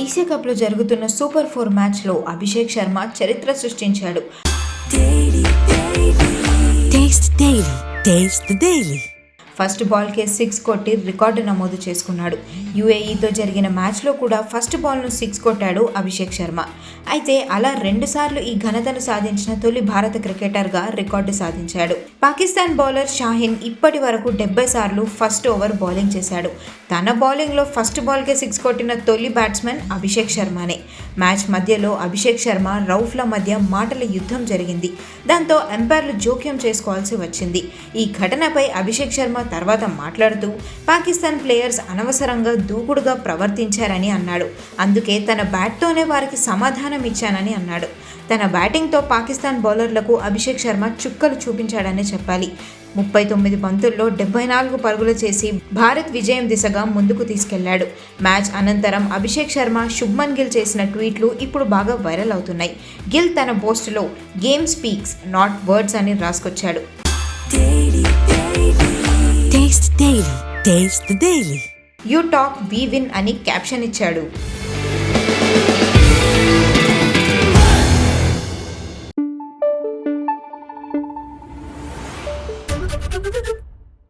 Asia కప్లో జరుగుతున్న super four మ్యాచ్లో అభిషేక్ శర్మ చరిత్ర సృష్టించాడు. ఫస్ట్ బాల్కే సిక్స్ కొట్టి రికార్డు నమోదు చేసుకున్నాడు. యూఏఈతో జరిగిన మ్యాచ్లో కూడా ఫస్ట్ బాల్ను సిక్స్ కొట్టాడు అభిషేక్ శర్మ. అయితే అలా రెండుసార్లు ఈ ఘనతను సాధించిన తొలి భారత క్రికెటర్గా రికార్డు సాధించాడు. పాకిస్తాన్ బౌలర్ షాహిన్ ఇప్పటి వరకు డెబ్బై సార్లు ఫస్ట్ ఓవర్ బౌలింగ్ చేశాడు. తన బౌలింగ్లో ఫస్ట్ బాల్కే సిక్స్ కొట్టిన తొలి బ్యాట్స్మెన్ అభిషేక్ శర్మనే. మ్యాచ్ మధ్యలో అభిషేక్ శర్మ రౌఫ్ల మధ్య మాటల యుద్ధం జరిగింది. దాంతో ఎంపైర్లు జోక్యం చేసుకోవాల్సి వచ్చింది. ఈ ఘటనపై అభిషేక్ శర్మ తర్వాత మాట్లాడుతూ పాకిస్తాన్ ప్లేయర్స్ అనవసరంగా దూకుడుగా ప్రవర్తించారని అన్నాడు. అందుకే తన బ్యాట్తోనే వారికి సమాధానం ఇచ్చానని అన్నాడు. తన బ్యాటింగ్తో పాకిస్తాన్ బౌలర్లకు అభిషేక్ శర్మ చుక్కలు చూపించాడని చెప్పాలి. ముప్పై తొమ్మిది పంతుల్లో డెబ్బై నాలుగు పరుగులు చేసి భారత్ విజయం దిశగా ముందుకు తీసుకెళ్ళాడు. మ్యాచ్ అనంతరం అభిషేక్ శర్మ శుభ్మన్ గిల్ చేసిన ట్వీట్లు ఇప్పుడు బాగా వైరల్ అవుతున్నాయి. గిల్ తన పోస్టులో గేమ్ స్పీక్స్ నాట్ వర్డ్స్ అని రాసుకొచ్చాడు. Daily taste the daily you talk we win అని క్యాప్షన్ ఇచ్చాడు.